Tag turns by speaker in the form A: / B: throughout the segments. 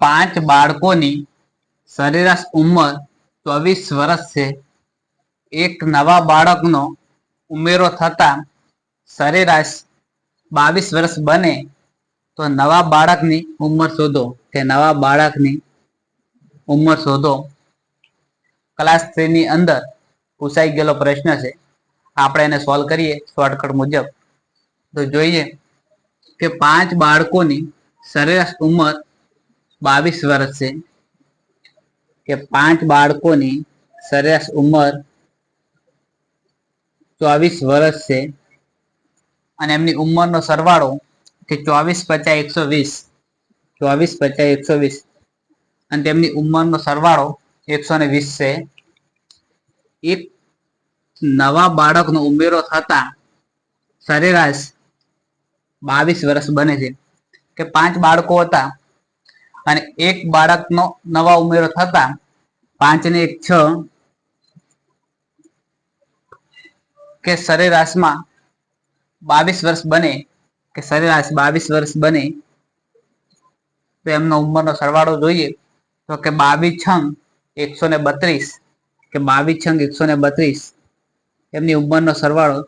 A: પાંચ બાળકોની સરેરાશ ઉંમર ચોવીસ વર્ષ છે. એક નવા બાળકનો ઉમેરો થતા સરેરાશ બાવીસ વર્ષ બને તો નવા બાળકની ઉંમર શોધો કે નવા બાળકની ઉંમર શોધો. ક્લાસ થ્રીની અંદર પૂછાઈ ગયેલો પ્રશ્ન છે. આપણે એને સોલ્વ કરીએ શોર્ટકટ મુજબ. તો જોઈએ કે પાંચ બાળકોની સરેરાશ ઉંમર બાવીસ વર્ષ છે કે પાંચ બાળકોની સરેરાશ ઉંમર ચોવીસ વર્ષ છે અને એમની ઉંમરનો સરવાળો કે ચોવીસ પચાસ એકસો વીસ, ચોવીસ પચાસ એકસો વીસ. અને તેમની ઉંમરનો સરવાળો એકસો ને વીસ છે. એક નવા બાળકનો ઉમેરો થતા સરેરાશ બાવીસ વર્ષ બને છે. કે પાંચ બાળકો હતા અને એક બાળકનો નવા ઉમેરો થતા પાંચ ને એક છ કે સરેરાશમાં બાવીસ વર્ષ બને, કે સરેરાશ બાવીસ વર્ષ બને, તો એમનો ઉંમરનો સરવાળો જોઈએ તો કે બાવીસ છંગ એકસો ને બત્રીસ, કે બાવીસ છંગ એકસો ને બત્રીસ, એમની ઉંમરનો સરવાળો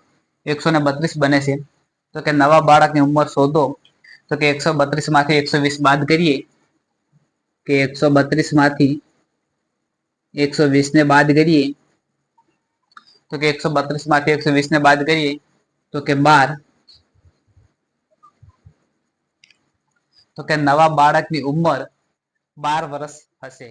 A: એકસો ને બત્રીસ બને છે. તો કે નવા બાળકની ઉંમર શોધો, તો કે એકસો બત્રીસમાંથી એકસો વીસ બાદ કરીએ કે એકસો બત્રીસમાંથી એકસો વીસ ને બાદ કરીએ, તો કે એકસો બત્રીસમાંથી એકસો વીસ ને બાદ કરીએ, તો કે બાર. તો કે નવા બાળકની ઉંમર બાર વર્ષ હશે.